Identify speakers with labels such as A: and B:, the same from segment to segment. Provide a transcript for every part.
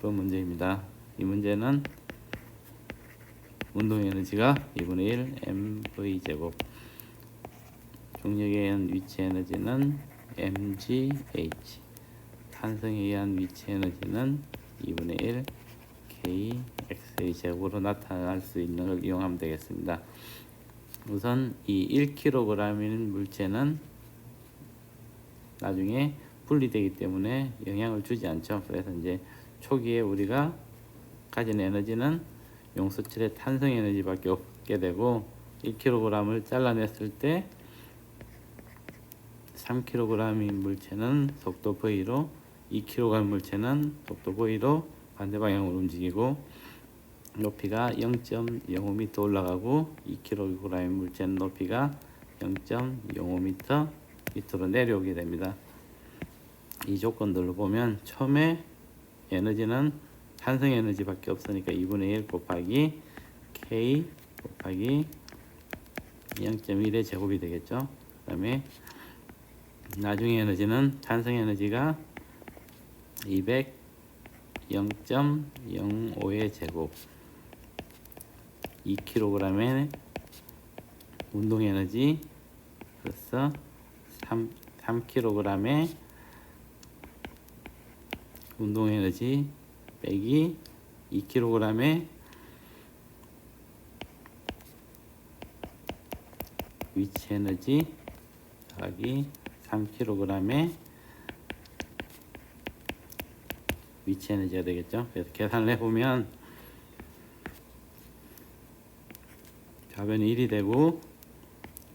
A: 번 문제입니다. 이 문제는 운동 에너지가 2분의 1 mv 제곱 중력에 의한 위치 에너지는 mgh 탄성에 의한 위치 에너지는 2분의 1 kx의 제곱으로 나타날 수 있는 걸 이용하면 되겠습니다. 우선 이 1kg인 물체는 나중에 분리되기 때문에 영향을 주지 않죠. 그래서 이제 초기에 우리가 가진 에너지는 용수철의 탄성 에너지밖에 없게 되고 1kg을 잘라냈을 때 3kg인 물체는 속도 V로 2kg 물체는 속도 V로 반대 방향으로 움직이고 높이가 0.05m 올라가고 2kg 물체는 높이가 0.05m 밑으로 내려오게 됩니다. 이 조건들로 보면 처음에 에너지는 탄성 에너지밖에 없으니까 2분의 1 곱하기 k 곱하기 0.1의 제곱이 되겠죠. 그 다음에 나중에 에너지는 탄성 에너지가 200 0.05의 제곱 2kg의 운동 에너지 플러스 3, 3kg의 운동 에너지 빼기 2kg의 위치 에너지 더하기 3kg의 위치 에너지가 되겠죠. 그래서 계산을 해보면 좌변이 1이 되고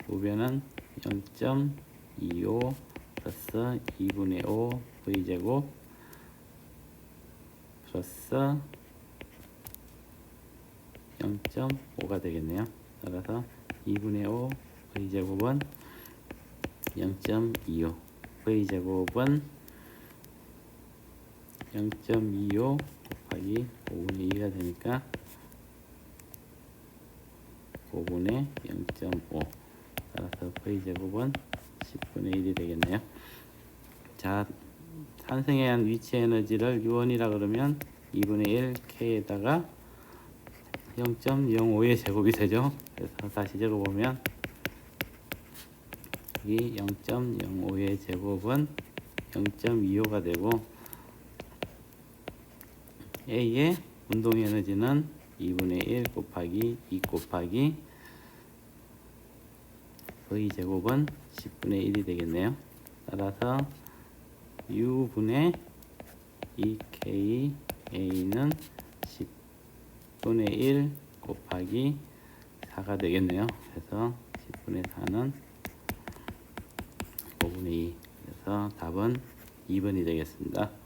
A: 우변은 0.25 플러스 2분의 5 v제곱 플러스 0.5가 되겠네요. 따라서 2분의 5 v제곱은 0.25 v제곱은 0.25 곱하기 5분의 2가 되니까 5분의 0.5 따라서 v제곱은 10분의 1이 되겠네요. 자, 탄생에 한 위치 에너지를 U1이라 그러면 2분의 1 K에다가 0.05의 제곱이 되죠. 그래서 다시 적어보면 이 0.05의 제곱은 0.25가 되고 A의 운동 에너지는 2분의 1 곱하기 2 곱하기 V 제곱은 10분의 1이 되겠네요. 따라서 U분의 2K A는 10분의 1 곱하기 4가 되겠네요. 그래서 10분의 4는 5분의 2. 그래서 답은 2번이 되겠습니다.